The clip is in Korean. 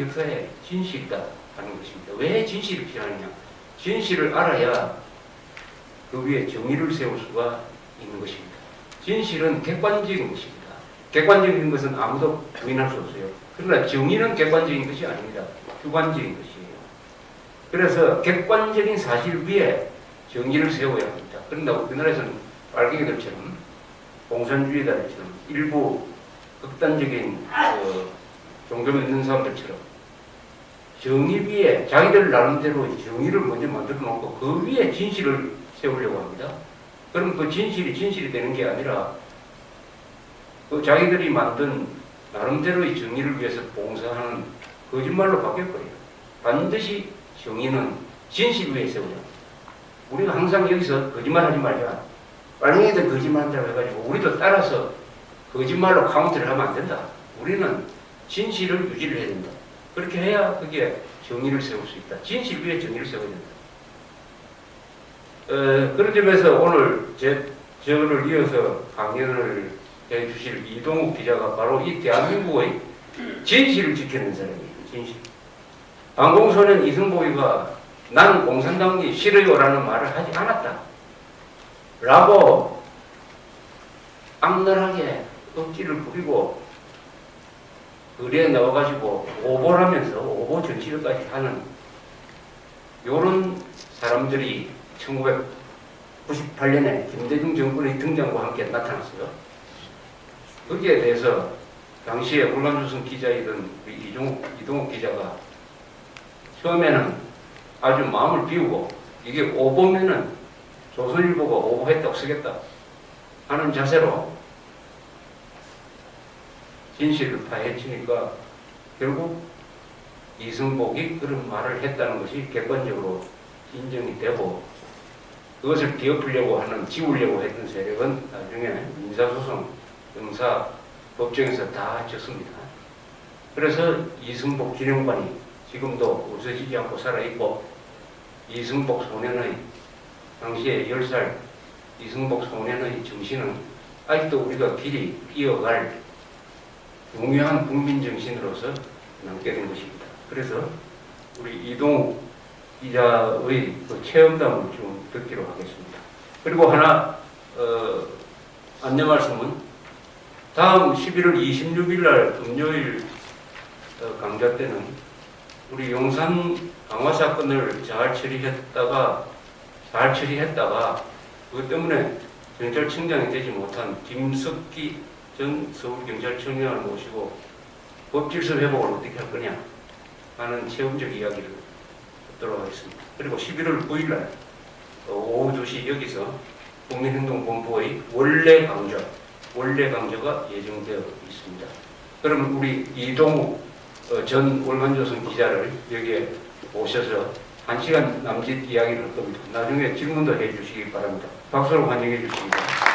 역사에 진실이다 하는 것입니다. 왜 진실이 필요하느냐? 진실을 알아야 그 위에 정의를 세울 수가 있는 것입니다. 진실은 객관적인 것입니다. 객관적인 것은 아무도 부인할 수 없어요. 그러나 정의는 객관적인 것이 아닙니다. 주관적인 것이에요. 그래서 객관적인 사실 위에 정의를 세워야 합니다. 그런다 우리나라에서는 빨갱이들처럼 공산주의자들처럼 일부 극단적인 어, 종교 믿는 사람들처럼 정의 위에 자기들 나름대로 정의를 먼저 만들어 놓고 그 위에 진실을 세우려고 합니다. 그럼 그 진실이 진실이 되는 게 아니라 그 자기들이 만든 나름대로의 정의를 위해서 봉사하는 거짓말로 바뀌어버려요. 반드시 정의는 진실 위에 세우자. 우리가 항상 여기서 거짓말 하지 말자. 빨갱이들 거짓말 한다고 해가지고 우리도 따라서 거짓말로 카운트를 하면 안 된다. 우리는 진실을 유지를 해야 된다. 그렇게 해야 그게 정의를 세울 수 있다. 진실 위에 정의를 세워야 된다. 어, 그런 점에서 오늘 제, 저를 이어서 강연을 해 주실 이동욱 기자가 바로 이 대한민국의 진실을 지키는 사람이에요. 진실. 방공소년 이승복이가 난 공산당이 싫어요라는 말을 하지 않았다. 라고 악랄하게 억지를 부리고 의뢰에 넣어가지고 오보를 하면서 오보 정치를까지 하는 요런 사람들이 1998년에 김대중 정권의 등장과 함께 나타났어요. 거기에 대해서 당시에 울란조선 기자이던 이종욱, 이동욱 기자가 처음에는 아주 마음을 비우고 이게 오보면은 조선일보가 오보했다고 쓰겠다 하는 자세로 진실을 파헤치니까 결국 이승복이 그런 말을 했다는 것이 객관적으로 인정이 되고 그것을 뒤엎으려고 하는 지우려고 했던 세력은 나중에 민사소송, 형사, 법정에서 다 졌습니다. 그래서 이승복 기념관이 지금도 없어지지 않고 살아있고 이승복 소년의 당시에 10살 이승복 소년의 정신은 아직도 우리가 길이 이어갈 중요한 국민 정신으로서 남게 된 것입니다. 그래서 우리 이동욱 기자의 그 체험담을 좀 듣기로 하겠습니다. 그리고 하나 어, 안내 말씀은 다음 11월 26일 날 금요일 어, 강좌 때는 우리 용산 강화 사건을 잘 처리했다가 잘 처리했다가 그것 때문에 경찰청장이 되지 못한 김석기 전 서울경찰청장을 모시고 법질서 회복을 어떻게 할 거냐 하는 체험적 이야기를 듣도록 하겠습니다. 그리고 11월 9일 날 오후 2시 여기서 국민행동본부의 원래 강좌, 원래 강좌가 예정되어 있습니다. 그럼 우리 이동욱 어, 전 월간조선 기자를 여기에 오셔서 한 시간 남짓 이야기를 할 겁니다. 나중에 질문도 해 주시기 바랍니다. 박수로 환영해 바랍니다.